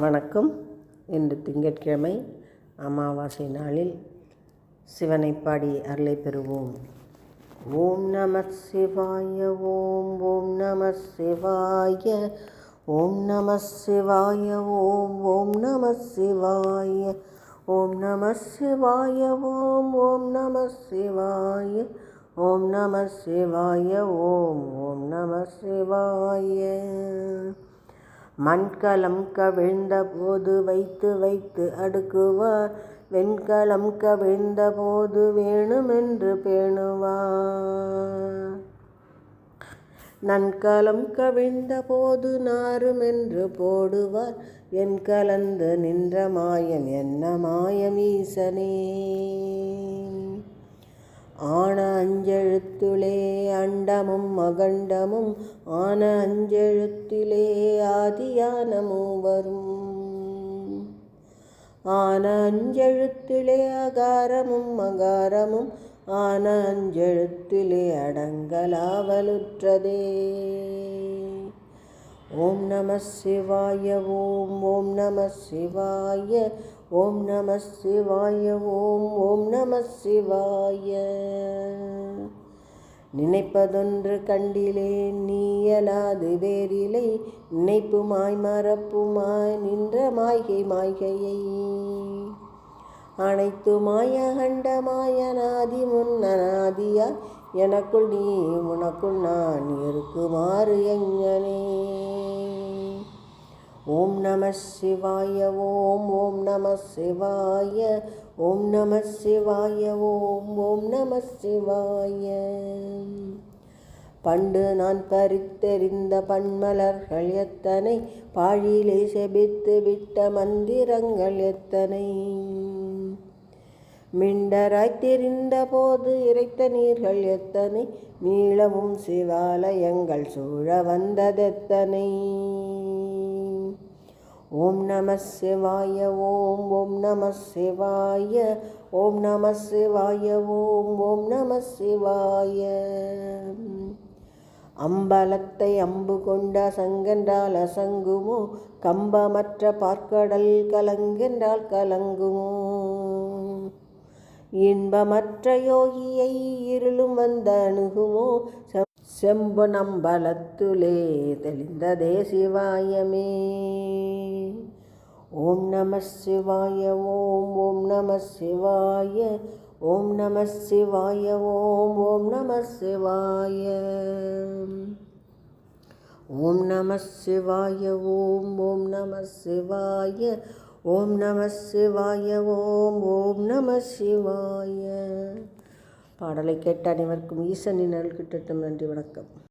வணக்கம். இன்று திங்கட்கிழமை அமாவாசை நாளில் சிவனை பாடி அருளை பெறுவோம். ஓம் நம சிவாய ஓம் ஓம் நம சிவாய ஓம் நம சிவாய ஓம் ஓம் நம சிவாய ஓம் நம சிவாய ஓம் ஓம் நம சிவாய ஓம் நம சிவாய ஓம் ஓம் நம சிவாய. மண்கலம் கவிழ்ந்த போது வைத்து வைத்து அடுக்குவார். வெண்கலம் கவிழ்ந்த போது வேணுமென்று பேணுவார். நன்கலம் கவிழ்ந்த போது நாருமென்று போடுவார். என் கலந்து நின்ற மாயம் என்ன மாயம் ஈசனே ஆன அஞ்செழுத்துளே அண்டமும் அகண்டமும் ஆன அஞ்செழுத்திலே ஆதியான மூவரும் ஆன அஞ்செழுத்திலே அகாரமும் அகாரமும் ஆன அஞ்செழுத்திலே அடங்கலாவலுற்றதே. நம சிவாய ஓம் ஓம் நம சிவாய ஓம் நம சிவாய ஓம் ஓம் நம சிவாய. நினைப்பதொன்று கண்டிலே நீயலாது வேறிலை நினைப்புமாய் மறப்புமாய் நின்ற மாய்கை மாய்கையை. அனைத்துமாய அண்டமாய நாதி முன்னநாதியா எனக்குள் நீ உனக்குள் நான் இருக்குமாறு எங்கள் ஓம் நம சிவாய ஓம் ஓம் நம சிவாய ஓம் நம சிவாய ஓம் ஓம் நம சிவாய. பண்டு நான் பறித்தெறிந்த பன்மலர்கள் எத்தனை? பாழிலே செபித்து விட்ட மந்திரங்கள் எத்தனை? மிண்டராய் தெரிந்த போது இறைத்த நீர்கள் எத்தனை? மீளவும் சிவாலயங்கள் சூழ வந்ததெத்தனை? ஓம் நம சிவாய ஓம் ஓம் நம சிவாய ஓம் நம சிவாய ஓம் ஓம் நம சிவாய. அம்பலத்தை அம்பு கொண்ட சங்கென்றால் அசங்குமோ? கம்பமற்ற பார்க்கடல் கலங்கென்றால் கலங்குமோ? இன்பமற்ற யோகியை இருளும் வந்த அணுகுமோ? செம்பு நம்பலத்துலே தெளிந்ததே சிவாயமே. ஓம் நம சிவாய ஓம் ஓம் நம சிவாய ஓம் நம சிவாய ஓம் ஓம் நம சிவாய. ஓம் நம சிவாய ஓம் ஓம் நம சிவாய ஓம் நம சிவாய ஓம் ஓம் நம சிவாய. பாடலை கேட்ட அனைவருக்கும் ஈசனின் அருள் கிட்டட்டும் நன்றி வணக்கம்.